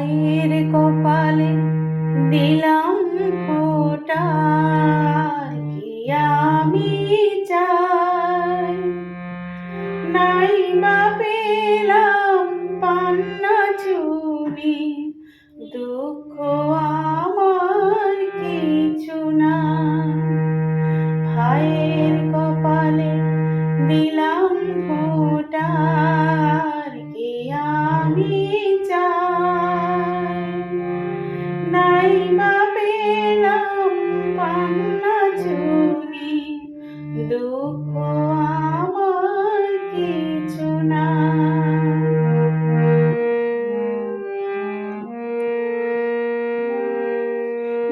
মায়ের কপালে দিলাম ফোটা, কি আমি চাই? নাই বা পেলাম পান্না চুনি, দুঃখ আমার কিছু না ভাইয়ের কপালে দিলাম ফোটা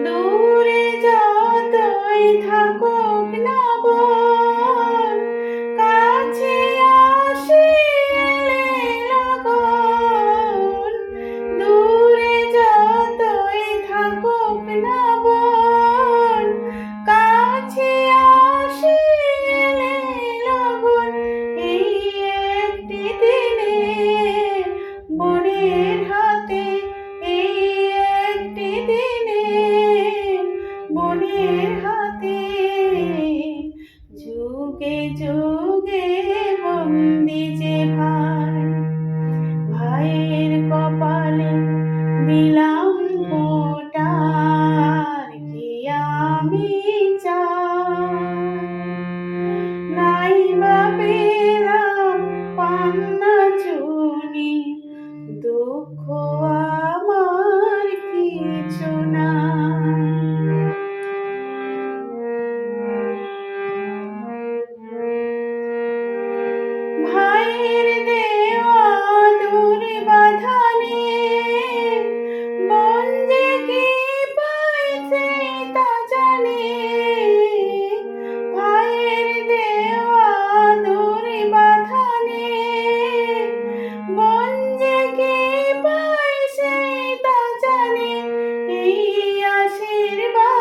দূরে যতই থাকুক না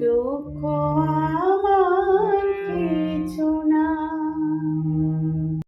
দুঃখ